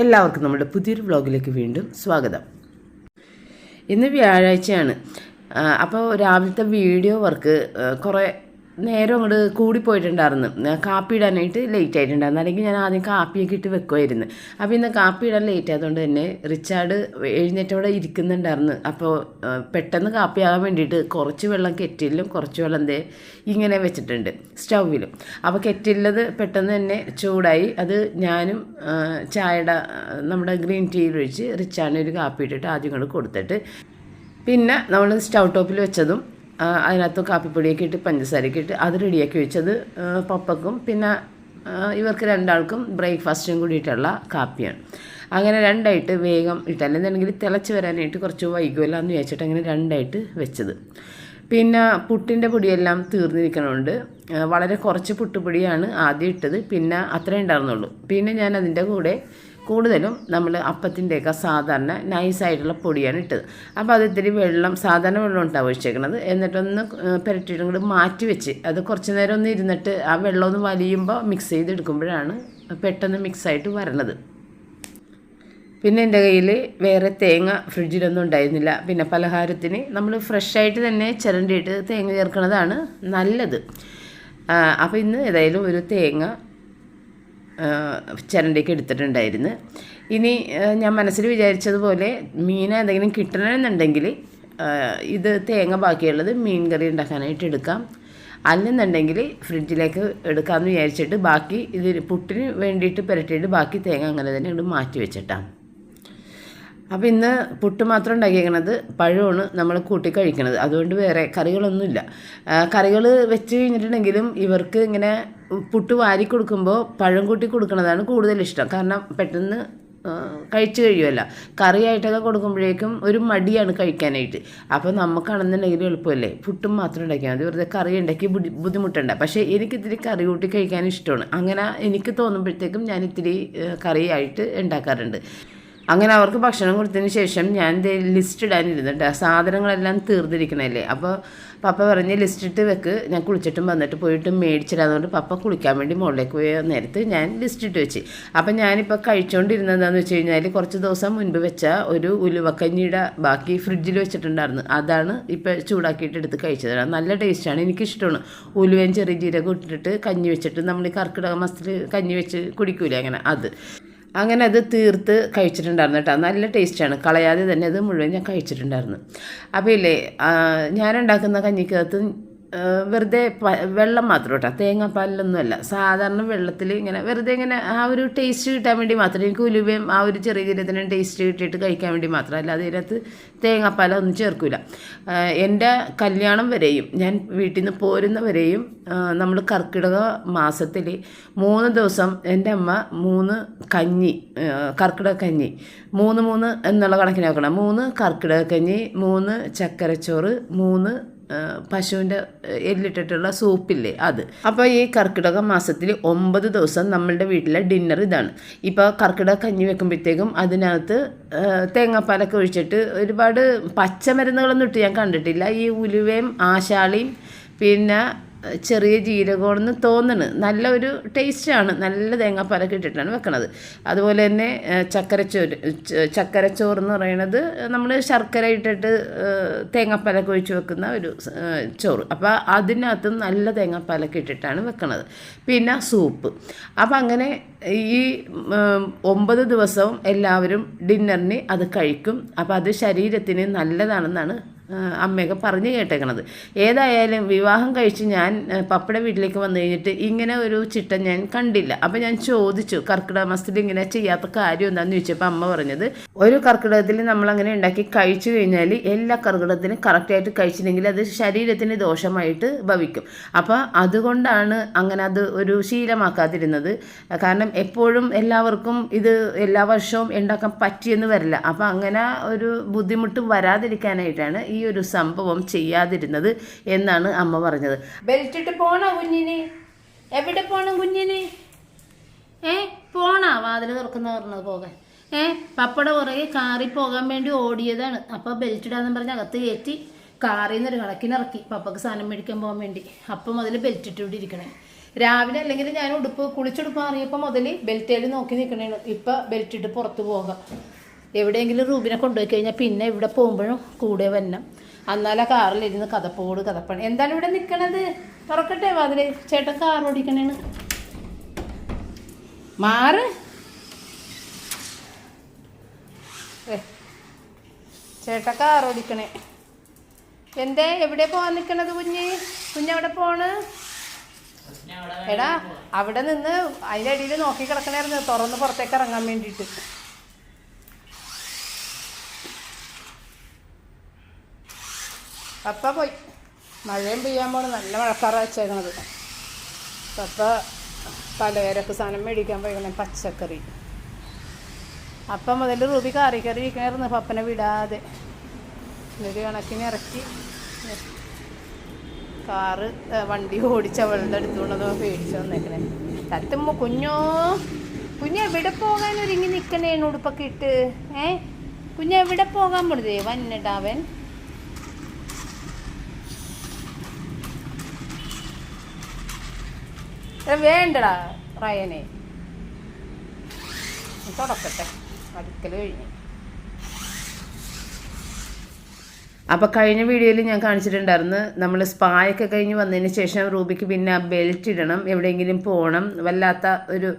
എല്ലാവർക്കും നമ്മുടെ പുതിയൊരു വ്ളോഗിലേക്ക് വീണ്ടും സ്വാഗതം. ഇന്ന് വ്യാഴാഴ്ചയാണ്. അപ്പോൾ രാവിലത്തെ വീഡിയോ വർക്ക് കുറേ നേരം അങ്ങോട്ട് കൂടിപ്പോയിട്ടുണ്ടായിരുന്നു. കാപ്പി ഇടാനായിട്ട് ലേറ്റ് ആയിട്ടുണ്ടായിരുന്നു. അല്ലെങ്കിൽ ഞാൻ ആദ്യം കാപ്പിയൊക്കെ ഇട്ട് വെക്കുമായിരുന്നു അപ്പോൾ ഇന്ന് കാപ്പി ഇടാൻ ലേറ്റ് ആയതുകൊണ്ട് തന്നെ റിച്ചാർഡ് എഴുന്നേറ്റവിടെ ഇരിക്കുന്നുണ്ടായിരുന്നു. അപ്പോൾ പെട്ടെന്ന് കാപ്പി ആകാൻ വേണ്ടിയിട്ട് കുറച്ച് വെള്ളം കെറ്റിലും കുറച്ച് വെള്ളം എന്തേ ഇങ്ങനെ വെച്ചിട്ടുണ്ട് സ്റ്റൗവിലും. അപ്പോൾ കെറ്റിലത് പെട്ടെന്ന് തന്നെ ചൂടായി. അത് ഞാനും ചായയുടെ നമ്മുടെ ഗ്രീൻ ടീയിൽ ഒഴിച്ച് റിച്ചാർഡിന് ഒരു കാപ്പി ഇട്ടിട്ട് ആദ്യം കൊണ്ട് കൊടുത്തിട്ട്. പിന്നെ നമ്മൾ സ്റ്റൗ ടോപ്പിൽ വെച്ചതും അതിനകത്ത് കാപ്പിപ്പൊടിയൊക്കെ ഇട്ട് പഞ്ചസാരയൊക്കെ ഇട്ട് അത് റെഡിയാക്കി വെച്ചത് പപ്പക്കും. പിന്നെ ഇവർക്ക് രണ്ടാൾക്കും ബ്രേക്ക്ഫാസ്റ്റും കൂടിയിട്ടുള്ള കാപ്പിയാണ്. അങ്ങനെ രണ്ടായിട്ട് വേഗം ഇട്ട് അല്ലെന്നുണ്ടെങ്കിൽ തിളച്ച് വരാനായിട്ട് കുറച്ച് വൈകുമല്ലോ എന്ന് വിചാരിച്ചിട്ട് അങ്ങനെ രണ്ടായിട്ട് വെച്ചത്. പിന്നെ പുട്ടിന്റെ പൊടിയെല്ലാം തീർന്നിരിക്കണമുണ്ട് വളരെ കുറച്ച് പുട്ടുപൊടിയാണ് ആദ്യം ഇട്ടത്. പിന്നെ അത്രേ ഉണ്ടായിരുന്നുള്ളൂ. പിന്നെ ഞാൻ അതിന്റെ കൂടെ കൂടുതലും നമ്മൾ അപ്പത്തിന്റെയൊക്കെ സാധാരണ നൈസായിട്ടുള്ള പൊടിയാണ് ഇട്ടത്. അപ്പോൾ അത് ഇത്തിരി വെള്ളം സാധാരണ വെള്ളം ഉണ്ടാവും ഒഴിച്ചേക്കണത്. എന്നിട്ടൊന്ന് പുരട്ടിയിട്ടും കൂടി മാറ്റി വെച്ച് അത് കുറച്ച് നേരം ഒന്ന് ഇരുന്നിട്ട് ആ വെള്ളം ഒന്ന് വലിയുമ്പോൾ മിക്സ് ചെയ്തെടുക്കുമ്പോഴാണ് പെട്ടെന്ന് മിക്സായിട്ട് വരണത്. പിന്നെ എന്റെ കയ്യിൽ വേറെ തേങ്ങ ഫ്രിഡ്ജിലൊന്നും ഉണ്ടായിരുന്നില്ല. പിന്നെ പലഹാരത്തിന് നമ്മൾ ഫ്രഷായിട്ട് തന്നെ ചിരണ്ടിയിട്ട് തേങ്ങ ചേർക്കുന്നതാണ് നല്ലത്. അപ്പോൾ ഇന്ന് ഏതായാലും ഒരു തേങ്ങ ചിരണ്ടിക്ക് എടുത്തിട്ടുണ്ടായിരുന്നു. ഇനി ഞാൻ മനസ്സിൽ വിചാരിച്ചതുപോലെ മീൻ എന്തെങ്കിലും കിട്ടണമെന്നുണ്ടെങ്കിൽ ഇത് തേങ്ങ ബാക്കിയുള്ളത് മീൻ കറി ഉണ്ടാക്കാനായിട്ട് എടുക്കാം. അല്ലെന്നുണ്ടെങ്കിൽ ഫ്രിഡ്ജിലേക്ക് എടുക്കാമെന്ന് വിചാരിച്ചിട്ട് ബാക്കി ഇത് പുട്ടിന് വേണ്ടിയിട്ട് പുരട്ടിയിട്ട് ബാക്കി തേങ്ങ അങ്ങനെ തന്നെ ഇങ്ങോട്ട് മാറ്റി വെച്ചിട്ടാണ് അപ്പോൾ ഇന്ന് പുട്ട് മാത്രം ഉണ്ടാക്കിയേക്കണത് പഴമാണ് നമ്മൾ കൂട്ടി കഴിക്കണത്. അതുകൊണ്ട് വേറെ കറികളൊന്നുമില്ല. കറികൾ വെച്ച് കഴിഞ്ഞിട്ടുണ്ടെങ്കിലും ഇവർക്ക് ഇങ്ങനെ പുട്ട് വാരി കൊടുക്കുമ്പോൾ പഴം കൂട്ടി കൊടുക്കുന്നതാണ് കൂടുതൽ ഇഷ്ടം. കാരണം പെട്ടെന്ന് കഴിച്ചു കഴിയുമല്ല. കറിയായിട്ടൊക്കെ കൊടുക്കുമ്പോഴേക്കും ഒരു മടിയാണ് കഴിക്കാനായിട്ട്. അപ്പോൾ നമുക്കാണെന്നുണ്ടെങ്കിൽ എളുപ്പമല്ലേ? പുട്ടും മാത്രം ഉണ്ടാക്കിയാൽ മതി. വെറുതെ കറി ഉണ്ടാക്കി ബുദ്ധി ബുദ്ധിമുട്ടുണ്ട്. പക്ഷേ എനിക്ക് ഇത്തിരി കറി കൂട്ടി കഴിക്കാൻ ഇഷ്ടമാണ്. അങ്ങനെ എനിക്ക് തോന്നുമ്പോഴത്തേക്കും ഞാൻ ഇത്തിരി കറിയായിട്ട് ഉണ്ടാക്കാറുണ്ട്. അങ്ങനെ അവർക്ക് ഭക്ഷണം കൊടുത്തതിന് ശേഷം ഞാൻ ലിസ്റ്റ് ഇടാനിരുന്നുണ്ട് സാധനങ്ങളെല്ലാം തീർന്നിരിക്കണല്ലേ അപ്പോൾ പപ്പ പറഞ്ഞ് ലിസ്റ്റ് ഇട്ട് വെക്ക്. ഞാൻ കുളിച്ചിട്ടും വന്നിട്ട് പോയിട്ട് മേടിച്ചിടാന്നുകൊണ്ട് പപ്പ കുളിക്കാൻ വേണ്ടി മുകളിലേക്ക് പോയ നേരത്ത് ഞാൻ ലിസ്റ്റ് ഇട്ട് വെച്ച്. അപ്പം ഞാനിപ്പോൾ കഴിച്ചുകൊണ്ടിരുന്നതെന്ന് വെച്ച് കഴിഞ്ഞാൽ കുറച്ച് ദിവസം മുൻപ് വെച്ച ഒരു ഉലുവക്കഞ്ഞിയുടെ ബാക്കി ഫ്രിഡ്ജിൽ വെച്ചിട്ടുണ്ടായിരുന്നു. അതാണ് ഇപ്പോൾ ചൂടാക്കിയിട്ട് എടുത്ത് കഴിച്ചത്. നല്ല ടേസ്റ്റാണ് എനിക്കിഷ്ടമാണ് ഉലുവയും ചെറിയ ജീരകം ഇട്ടിട്ട് കഞ്ഞി വെച്ചിട്ട് നമ്മൾ കർക്കിടക മാസത്തിൽ കഞ്ഞി വെച്ച് കുടിക്കൂലേ അങ്ങനെ. അത്. അങ്ങനെ അത് തീർത്ത് കഴിച്ചിട്ടുണ്ടായിരുന്നു കേട്ടോ. നല്ല ടേസ്റ്റാണ്. കളയാതെ തന്നെ അത് മുഴുവൻ ഞാൻ കഴിച്ചിട്ടുണ്ടായിരുന്നു. അപ്പോൾ ഇല്ലേ ഞാനുണ്ടാക്കുന്ന കഞ്ഞിക്കകത്ത് വെറുതെ വെള്ളം മാത്രം കേട്ടോ തേങ്ങാപ്പാലിലൊന്നുമല്ല. സാധാരണ വെള്ളത്തിൽ ഇങ്ങനെ വെറുതെ ഇങ്ങനെ ആ ഒരു ടേസ്റ്റ് കിട്ടാൻ വേണ്ടി മാത്രം. എനിക്ക് ഉലുവയും ആ ഒരു ചെറിയ ജീരത്തിനും ടേസ്റ്റ് കിട്ടിയിട്ട് കഴിക്കാൻ വേണ്ടി മാത്രം. അല്ലാതെ ഇതിനകത്ത് തേങ്ങാപ്പാലൊന്നും ചേർക്കില്ല എന്റെ കല്യാണം വരെയും ഞാൻ വീട്ടിൽ നിന്ന് പോരുന്ന വരെയും നമ്മൾ കർക്കിടക മാസത്തിൽ മൂന്ന് ദിവസം എന്റെ അമ്മ മൂന്ന് കഞ്ഞി കർക്കിടക കഞ്ഞി മൂന്ന് മൂന്ന് എന്നുള്ള കണക്കിന് വെക്കണം മൂന്ന് കർക്കിടക കഞ്ഞി മൂന്ന് ചക്കരച്ചോറ് മൂന്ന് പശുവിന്റെ എല്ലിട്ടിട്ടുള്ള സൂപ്പില്ലേ അത്. അപ്പോൾ ഈ കർക്കിടക മാസത്തിൽ ഒമ്പത് ദിവസം നമ്മളുടെ വീട്ടിലെ ഡിന്നർ ഇതാണ്. ഇപ്പോൾ കർക്കിടക കഞ്ഞി വെക്കുമ്പോഴത്തേക്കും അതിനകത്ത് തേങ്ങാപ്പാലൊക്കെ ഒഴിച്ചിട്ട് ഒരുപാട് പച്ചമരുന്നുകളൊന്നും ഇട്ട് ഞാൻ കണ്ടിട്ടില്ല. ഈ ഉലുവയും ആശാളിയും പിന്നെ ചെറിയ ജീരകമാണെന്ന് തോന്നുന്നു നല്ല ഒരു ടേസ്റ്റാണ്. നല്ല തേങ്ങാപ്പാലൊക്കെ ഇട്ടിട്ടാണ് വെക്കണത്. അതുപോലെ തന്നെ ചക്കരച്ചോറ് ചക്കരച്ചോറ് എന്ന് പറയുന്നത് നമ്മൾ ശർക്കര ഇട്ടിട്ട് തേങ്ങാപ്പാലൊക്കെ ഒഴിച്ച് വെക്കുന്ന ഒരു ചോറ്. അപ്പോൾ അതിനകത്തും നല്ല തേങ്ങാപ്പാലൊക്കെ ഇട്ടിട്ടാണ് വെക്കണത്. പിന്നെ സൂപ്പ്. അപ്പം അങ്ങനെ ഈ ഒമ്പത് ദിവസവും എല്ലാവരും ഡിന്നറിന് അത് കഴിക്കും. അപ്പോൾ അത് ശരീരത്തിന് നല്ലതാണെന്നാണ് അമ്മയൊക്കെ പറഞ്ഞു കേട്ടേക്കണത്. ഏതായാലും വിവാഹം കഴിച്ച് ഞാൻ പപ്പയുടെ വീട്ടിലേക്ക് വന്നു കഴിഞ്ഞിട്ട് ഇങ്ങനെ ഒരു ചിട്ട ഞാൻ കണ്ടില്ല. അപ്പം ഞാൻ ചോദിച്ചു കർക്കിടക മാസത്തിൽ ഇങ്ങനെ ചെയ്യാത്ത കാര്യം എന്താണെന്ന് ചോദിച്ചപ്പോൾ അമ്മ പറഞ്ഞത് ഒരു കർക്കിടകത്തിൽ നമ്മളങ്ങനെ ഉണ്ടാക്കി കഴിച്ചു കഴിഞ്ഞാൽ എല്ലാ കർക്കിടകത്തിനും കറക്റ്റായിട്ട് കഴിച്ചില്ലെങ്കിൽ അത് ശരീരത്തിന് ദോഷമായിട്ട് ഭവിക്കും. അപ്പോൾ അതുകൊണ്ടാണ് അങ്ങനെ അത് ഒരു ശീലമാക്കാതിരുന്നത്. കാരണം എപ്പോഴും എല്ലാവർക്കും ഇത് എല്ലാ വർഷവും ഉണ്ടാക്കാൻ പറ്റിയെന്ന് വരില്ല. അപ്പോൾ അങ്ങനെ ഒരു ബുദ്ധിമുട്ട് വരാതിരിക്കാനായിട്ടാണ് ഒരു സംഭവം ചെയ്യാതിരുന്നത് എന്നാണ് അമ്മ പറഞ്ഞത്. ബെൽറ്റ് ഇട്ട് പോണോ കുഞ്ഞിന്? എവിടെ പോണം കുഞ്ഞിന്? ഏ പോണാ വാതിൽ തുറക്കുന്ന പറഞ്ഞത് പോകാൻ. ഏ പപ്പയുടെ പുറകെ കാറി പോകാൻ വേണ്ടി ഓടിയതാണ്. അപ്പോൾ ബെൽറ്റ് ഇടാന്ന് പറഞ്ഞ് അകത്ത് കയറ്റി കാറിൽ നിന്ന് ഒരു കണക്കിനിറക്കി പപ്പക്ക് സാധനം മേടിക്കാൻ പോകാൻ വേണ്ടി. അപ്പം മുതൽ ബെൽറ്റ് ഇട്ടുകൂടി ഇരിക്കണേ. രാവിലെ അല്ലെങ്കിൽ ഞാൻ ഉടുപ്പ് കുളിച്ചുടുപ്പ് മാറിയപ്പോൾ മുതൽ ബെൽറ്റേൽ നോക്കി നിൽക്കണേണ് ഇപ്പം ബെൽറ്റ് ഇട്ട് പുറത്ത് പോകാം. എവിടെയെങ്കിലും റൂബിനെ കൊണ്ടുപോയി കഴിഞ്ഞാൽ പിന്നെ ഇവിടെ പോകുമ്പോഴും കൂടെ വരണം. അന്നാലാ കാറിലിരുന്ന് കഥപ്പോട് കഥപ്പണി. എന്താണ് ഇവിടെ നിൽക്കണത് തുറക്കട്ടെ വാതിൽ. ചേട്ടൻ കാർ ഓടിക്കണേണ്. മാറ്. ചേട്ട കാർ ഓടിക്കണേ. എന്തേ എവിടെ പോവാൻ നിൽക്കണത് കുഞ്ഞ്? കുഞ്ഞവിടെ പോണ്? എടാ അവിടെ നിന്ന് അതിന്റെ അടിയിൽ നോക്കി കിടക്കണായിരുന്നു. തുറന്ന് പുറത്തേക്ക് ഇറങ്ങാൻ വേണ്ടിയിട്ട്. പപ്പ പോയി. മഴയും പെയ്യാൻ പോണ് നല്ല മഴക്കാറ വെച്ചേക്കണത്. പപ്പ പലചരക്ക് സാധനം മേടിക്കാൻ പോയിക്കണേ പച്ചക്കറി. അപ്പം മുതൽ റൂബി കറി കറി ഇരിക്കണായിരുന്നു പപ്പനെ വിടാതെ. ഒരു കണക്കിന് ഇറക്കി. കാറ് വണ്ടി ഓടിച്ച് അവളുടെ അടുത്തുകൊണ്ടത് പേടിച്ച് വന്നേക്കണേ. തത്തുമ്മ കുഞ്ഞോ കുഞ്ഞ് എവിടെ പോകാൻ ഒരുങ്ങി നിൽക്കണേ ഉടുപ്പൊക്കെ ഇട്ട് ഏ? കുഞ്ഞ് എവിടെ പോകാൻ പോണതേ? വന്നിട്ടാവൻ വേണ്ടടാ റയനെ. തുടക്കട്ടെ. അടുക്കൽ കഴിഞ്ഞു. അപ്പോൾ കഴിഞ്ഞ വീഡിയോയിൽ ഞാൻ കാണിച്ചിട്ടുണ്ടായിരുന്നു നമ്മൾ സ്പായൊക്കെ കഴിഞ്ഞ് വന്നതിന് ശേഷം റൂബിക്ക് പിന്നെ ബെൽറ്റ് ഇടണം എവിടെയെങ്കിലും പോകണം വല്ലാത്ത ഒരു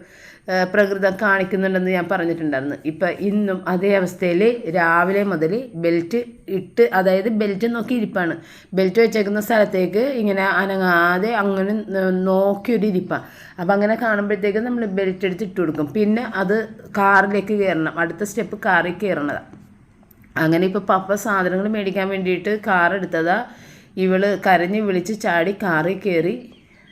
പ്രകൃതം കാണിക്കുന്നുണ്ടെന്ന് ഞാൻ പറഞ്ഞിട്ടുണ്ടായിരുന്നു. ഇപ്പം ഇന്നും അതേ അവസ്ഥയിൽ രാവിലെ മുതൽ ബെൽറ്റ് ഇട്ട് അതായത് ബെൽറ്റ് നോക്കി ഇരിപ്പാണ്. ബെൽറ്റ് വെച്ചേക്കുന്ന സ്ഥലത്തേക്ക് ഇങ്ങനെ അനങ്ങാതെ അങ്ങനെ നോക്കിയൊരു ഇരിപ്പാണ് അപ്പം അങ്ങനെ കാണുമ്പോഴത്തേക്ക് നമ്മൾ ബെൽറ്റ് എടുത്ത് ഇട്ട് കൊടുക്കും. പിന്നെ അത് കാറിലേക്ക് കയറണം. അടുത്ത സ്റ്റെപ്പ് കാറിൽ കയറണതാണ് അങ്ങനെ ഇപ്പോൾ പപ്പ സാധനങ്ങൾ മേടിക്കാൻ വേണ്ടിയിട്ട് കാർ എടുത്തതാണ് ഇവൾ കരഞ്ഞ് വിളിച്ച് ചാടി കാറിൽ കയറി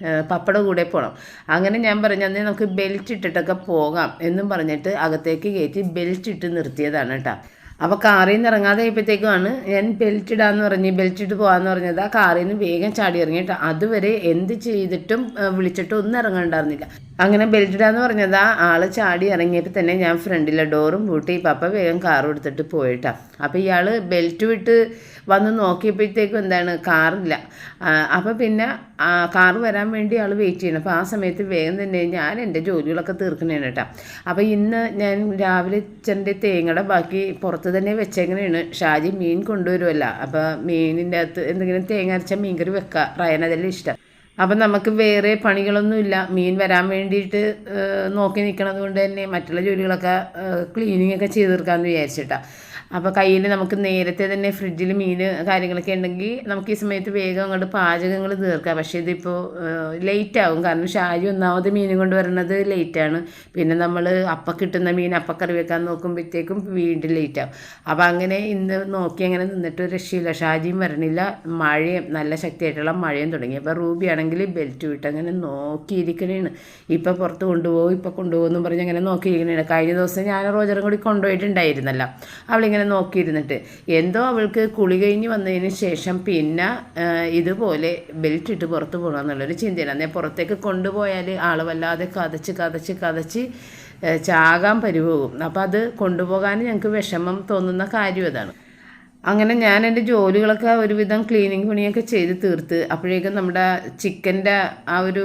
ഏഹ് പപ്പയുടെ കൂടെ പോകണം അങ്ങനെ ഞാൻ പറഞ്ഞു അന്നേ നമുക്ക് ബെൽറ്റ് ഇട്ടിട്ടൊക്കെ പോകാം എന്നും പറഞ്ഞിട്ട് അകത്തേക്ക് കയറ്റി ബെൽറ്റ് ഇട്ട് നിർത്തിയതാണ് കേട്ടോ. അപ്പോൾ കാറിൽ നിന്ന് ഇറങ്ങാതെ ആയപ്പോഴത്തേക്കുമാണ് ഞാൻ ബെൽറ്റ് ഇടാന്ന് പറഞ്ഞ് ബെൽറ്റ് ഇട്ട് പോകാമെന്ന് പറഞ്ഞത്. ആ കാറിൽ നിന്ന് വേഗം ചാടി ഇറങ്ങിയിട്ട് അതുവരെ എന്ത് ചെയ്തിട്ടും വിളിച്ചിട്ട് ഒന്നും ഇറങ്ങണ്ടായിരുന്നില്ല. അങ്ങനെ ബെൽറ്റ് ഇടാന്ന് പറഞ്ഞത് ആ ആൾ ചാടി ഇറങ്ങിയപ്പോൾ തന്നെ ഞാൻ ഫ്രണ്ടിലെ ഡോറും പൂട്ടി. പപ്പ വേഗം കാറും എടുത്തിട്ട് പോയിട്ടാണ് അപ്പോൾ ഇയാൾ ബെൽറ്റ് വിട്ട് വന്ന് നോക്കിയപ്പോഴത്തേക്കും എന്താണ് കാറില്ല അപ്പോൾ പിന്നെ കാർ വരാൻ വേണ്ടി ആൾ വെയിറ്റ് ചെയ്യണം. അപ്പോൾ ആ സമയത്ത് വേഗം തന്നെ ഞാൻ എന്റെ ജോലികളൊക്കെ തീർക്കണേണ് കേട്ടോ. അപ്പോൾ ഇന്ന് ഞാൻ രാവിലെ ചെറിയ തേങ്ങയുടെ ബാക്കി പുറത്ത് തന്നെ വെച്ചെങ്ങനെയാണ് ഷാജി മീൻ കൊണ്ടുവരുമല്ല അപ്പോൾ മീനിന്റെ അകത്ത് എന്തെങ്കിലും തേങ്ങ അരച്ച മീൻകറി വെക്കുക റയൻ അതെല്ലാം ഇഷ്ടം. അപ്പം നമുക്ക് വേറെ പണികളൊന്നുമില്ല മീൻ വരാൻ വേണ്ടിയിട്ട് നോക്കി നിൽക്കണത് കൊണ്ട് തന്നെ മറ്റുള്ള ജോലികളൊക്കെ ക്ലീനിങ് ഒക്കെ ചെയ്ത് തീർക്കാമെന്ന് വിചാരിച്ചിട്ടാണ് അപ്പോൾ കയ്യിൽ നമുക്ക് നേരത്തെ തന്നെ ഫ്രിഡ്ജിൽ മീൻ കാര്യങ്ങളൊക്കെ ഉണ്ടെങ്കിൽ നമുക്ക് ഈ സമയത്ത് വേഗം അങ്ങോട്ട് പാചകങ്ങൾ തീർക്കാം. പക്ഷേ ഇതിപ്പോൾ ലേറ്റ് ആവും. കാരണം ഷാജി ഒന്നാമത് മീൻ കൊണ്ട് വരുന്നത് ലേറ്റാണ് പിന്നെ നമ്മൾ അപ്പം കിട്ടുന്ന മീൻ അപ്പക്കറി വെക്കാൻ നോക്കുമ്പോഴത്തേക്കും വീണ്ടും ലേറ്റ് ആവും. അപ്പോൾ അങ്ങനെ ഇന്ന് നോക്കി അങ്ങനെ നിന്നിട്ട് രക്ഷയില്ല. ഷാജിയും വരണില്ല. മഴയും നല്ല ശക്തിയായിട്ടുള്ള മഴയും തുടങ്ങി. അപ്പോൾ റൂബി ആണെങ്കിൽ ബെൽറ്റ് വിട്ട് അങ്ങനെ നോക്കിയിരിക്കണേണ്. ഇപ്പം പുറത്ത് കൊണ്ടുപോകും ഇപ്പം കൊണ്ടുപോകുമെന്നും പറഞ്ഞ് അങ്ങനെ നോക്കിയിരിക്കണേണ്. കഴിഞ്ഞ ദിവസം ഞാൻ റോജറും കൂടി കൊണ്ടുപോയിട്ടുണ്ടായിരുന്നല്ല. അവളിങ്ങനെ നോക്കിയിരുന്നിട്ട്. എന്തോ അവൾക്ക് കുളി കഴിഞ്ഞ് വന്നതിന് ശേഷം പിന്നെ ഇതുപോലെ ബെൽറ്റ് ഇട്ട് പുറത്ത് പോകണം എന്നുള്ളൊരു ചിന്തയാണ്. അന്നേ പുറത്തേക്ക് കൊണ്ടുപോയാൽ ആൾ വല്ലാതെ കതച്ച് കതച്ച് കതച്ച് ചാകാൻ പരിപോകും അപ്പം അത് കൊണ്ടുപോകാൻ ഞങ്ങൾക്ക് വിഷമം തോന്നുന്ന കാര്യം അതാണ്. അങ്ങനെ ഞാൻ എന്റെ ജോലികളൊക്കെ ഒരുവിധം ക്ലീനിങ് പണിയൊക്കെ ചെയ്ത് തീർത്ത്. അപ്പോഴേക്കും നമ്മുടെ ചിക്കന്റെ ആ ഒരു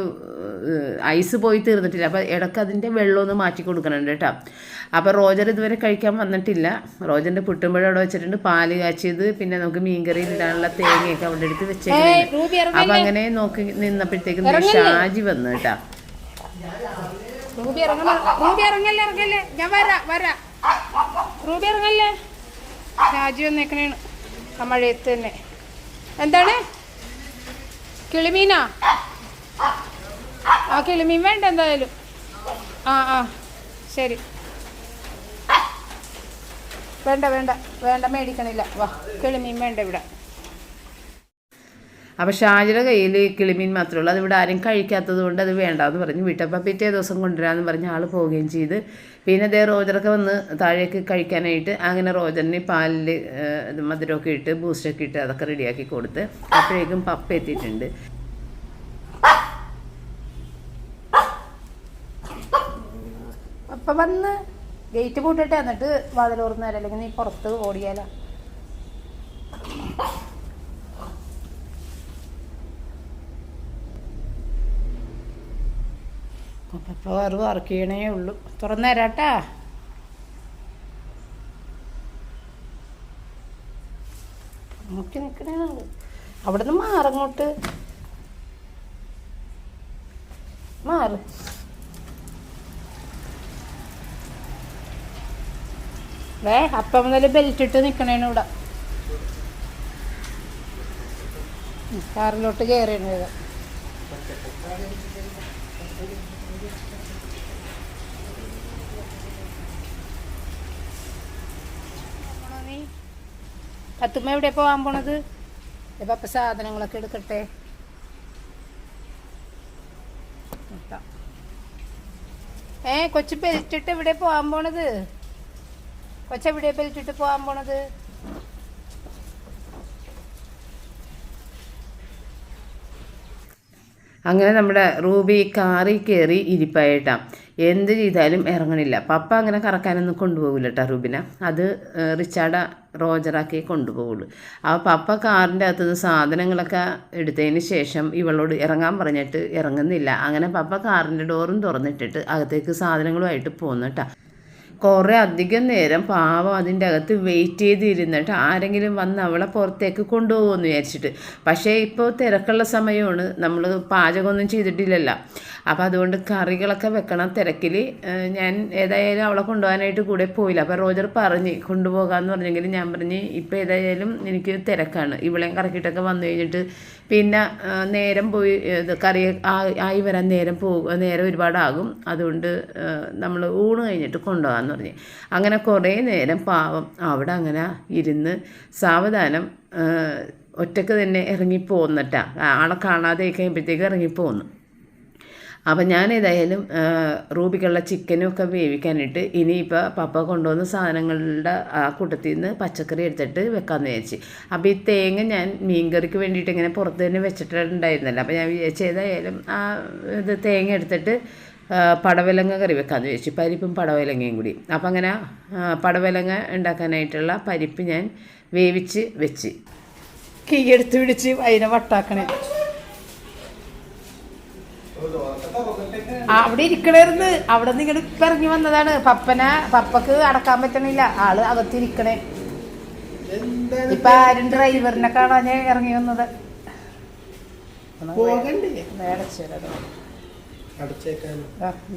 ഐസ് പോയി തീർന്നിട്ടില്ല. അപ്പോൾ ഇടയ്ക്ക് അതിന്റെ വെള്ളം ഒന്ന് മാറ്റി കൊടുക്കണുണ്ട് കേട്ടോ. അപ്പോൾ റോജർ ഇതുവരെ കഴിക്കാൻ വന്നിട്ടില്ല. റോജറിന്റെ പുട്ടുമ്പഴം അവിടെ വെച്ചിട്ടുണ്ട്. പാൽ കാച്ചിയത് പിന്നെ നമുക്ക് മീൻകറിയിൽ ഇടാനുള്ള തേങ്ങയൊക്കെ അവിടെ എടുത്ത് വെച്ചിട്ടുണ്ട് അപ്പം അങ്ങനെ നോക്കി നിന്നപ്പോഴത്തേക്കും ഷാജി വന്നു കേട്ടോ. റൂബി ഇറങ്ങല്ലേ ഇറങ്ങല്ലേ? ഞാൻ വരാ വരാ. റൂബി ഇറങ്ങല്ലേ? രാജി വന്നേക്കണേണ് ആ മഴയത്ത് തന്നെ. എന്താണ്? കിളിമീനാ? ആ കിളിമീൻ വേണ്ട എന്തായാലും. ആ ആ ശരി. വേണ്ട വേണ്ട വേണ്ട മേടിക്കണില്ല. വാ കിളിമീൻ വേണ്ട ഇവിടെ. അപ്പോൾ ഷാജിയുടെ കയ്യിൽ കിളിമീൻ മാത്രമേ ഉള്ളൂ. അതിവിടെ ആരും കഴിക്കാത്തത് കൊണ്ട് അത് വേണ്ടാന്ന് പറഞ്ഞ്. വിട്ടപ്പോൾ പിറ്റേ ദിവസം കൊണ്ടുവരാമെന്ന് പറഞ്ഞ് ആൾ പോവുകയും ചെയ്ത്. പിന്നെ അതേ റോജറൊക്കെ വന്ന് താഴേക്ക് കഴിക്കാനായിട്ട് അങ്ങനെ റോജറിന് പാലിൽ മധുരമൊക്കെ ഇട്ട് ബൂസ്റ്റൊക്കെ ഇട്ട് അതൊക്കെ റെഡിയാക്കി കൊടുത്ത് അപ്പോഴേക്കും പപ്പ എത്തിയിട്ടുണ്ട്. അപ്പം വന്ന് ഗേറ്റ് പൂട്ടിട്ട് എന്നിട്ട് വാതിൽ അല്ലെങ്കിൽ നീ പുറത്ത് ഓടിയാലോ. അപ്പോൾ ഇപ്പോൾ വർക്ക് ചെയ്യണേ ഉള്ളൂ. തുറന്നു തരാട്ടാ. നോക്കി നിൽക്കണേ അവിടെ നിന്ന് മാറങ്ങോട്ട് മാറ്. വേ അപ്പം മുതൽ ബെൽറ്റ് ഇട്ട് നിൽക്കണേന് ഇവിടെ. കാറിലോട്ട് കയറിയാണ് വേഗം പോണോ നീ പത്തുമ്മ എവിടെ പോവാൻ പോണത്? ഇപ്പം സാധനങ്ങളൊക്കെ എടുക്കട്ടെ. ഏ കൊച്ചു ബെൽറ്റിട്ട് എവിടെ പോവാൻ പോണത്? കൊച്ചെവിടെ ബെൽറ്റിട്ട് പോവാൻ പോണത്? അങ്ങനെ നമ്മുടെ റൂബി കാറി കയറി ഇരിപ്പായിട്ടാ. എന്ത് ചെയ്താലും ഇറങ്ങണില്ല. പപ്പ അങ്ങനെ കറക്കാനൊന്നും കൊണ്ടുപോകില്ല കേട്ടോ റൂബിനെ. അത് റിച്ചാർഡ് റോജറാക്കി കൊണ്ടുപോകുള്ളൂ ആ പപ്പ കാറിന്റെ അകത്തുനിന്ന് സാധനങ്ങളൊക്കെ എടുത്തതിന് ശേഷം ഇവളോട് ഇറങ്ങാൻ പറഞ്ഞിട്ട് ഇറങ്ങുന്നില്ല. അങ്ങനെ പപ്പ കാറിന്റെ ഡോറും തുറന്നിട്ടിട്ട് അകത്തേക്ക് സാധനങ്ങളുമായിട്ട് പോകുന്നു കേട്ടോ കുറേ അധികം നേരം പാവം അതിന്റെ അകത്ത് വെയിറ്റ് ചെയ്തിരുന്നിട്ട് ആരെങ്കിലും വന്ന് അവളെ പുറത്തേക്ക് കൊണ്ടുപോകുമെന്ന് വിചാരിച്ചിട്ട്. പക്ഷേ ഇപ്പോൾ തിരക്കുള്ള സമയമാണ്. നമ്മൾ പാചകമൊന്നും ചെയ്തിട്ടില്ലല്ലോ. അപ്പോൾ അതുകൊണ്ട് കറികളൊക്കെ വെക്കണം. തിരക്കിൽ ഞാൻ ഏതായാലും അവളെ കൊണ്ടുപോകാനായിട്ട് കൂടെ പോയില്ല. അപ്പോൾ റോജർ പറഞ്ഞ് കൊണ്ടുപോകാമെന്ന് പറഞ്ഞെങ്കിൽ ഞാൻ പറഞ്ഞ് ഇപ്പോൾ ഏതായാലും എനിക്ക് തിരക്കാണ്. ഇവളെയും കറക്കിയിട്ടൊക്കെ വന്നു കഴിഞ്ഞിട്ട് പിന്നെ നേരം പോയി കറി ആയി വരാൻ നേരം പോകും നേരം ഒരുപാടാകും. അതുകൊണ്ട് നമ്മൾ ഊണ് കഴിഞ്ഞിട്ട് കൊണ്ടുപോകാമെന്ന് പറഞ്ഞ്. അങ്ങനെ കുറേ നേരം പാവം അവിടെ അങ്ങനെ ഇരുന്ന് സാവധാനം ഒറ്റയ്ക്ക് തന്നെ ഇറങ്ങിപ്പോന്നിട്ടാണ് ആളെ കാണാതെ കഴിയുമ്പോഴത്തേക്ക് ഇറങ്ങിപ്പോന്നു. അപ്പം ഞാൻ ഏതായാലും റൂബിക്കുള്ള ചിക്കനും ഒക്കെ വേവിക്കാനിട്ട് ഇനിയിപ്പോൾ പപ്പ കൊണ്ടുവന്ന സാധനങ്ങളുടെ ആ കൂട്ടത്തിൽ നിന്ന് പച്ചക്കറി എടുത്തിട്ട് വെക്കാമെന്ന് വിചാരിച്ച്. അപ്പോൾ ഈ തേങ്ങ ഞാൻ മീൻകറിക്ക് വേണ്ടിയിട്ട് ഇങ്ങനെ പുറത്ത് തന്നെ വെച്ചിട്ടുണ്ടായിരുന്നല്ലോ. അപ്പോൾ ഞാൻ വിചാരിച്ചു ഏതായാലും ആ ഇത് തേങ്ങ എടുത്തിട്ട് പടവലങ്ങ കറി വെക്കാമെന്ന് ചോദിച്ചു പരിപ്പും പടവലങ്ങയും കൂടി. അപ്പം അങ്ങനെ പടവലങ്ങ ഉണ്ടാക്കാനായിട്ടുള്ള പരിപ്പ് ഞാൻ വേവിച്ച് വെച്ച്. കീ എടുത്ത് പിടിച്ച് അതിനെ വട്ടാക്കണേ. അവിടെ ഇരിക്കണേർന്ന് അവിടെ നിന്ന് ഇങ്ങോട്ട് ഇപ്പം ഇറങ്ങി വന്നതാണ്. പപ്പന പപ്പക്ക് അടക്കാൻ പറ്റണില്ല. ആൾ അകത്തിരിക്കണേ. ഇപ്പൊ ആരും ഡ്രൈവറിനെ കാണാൻ ഇറങ്ങി വന്നത്.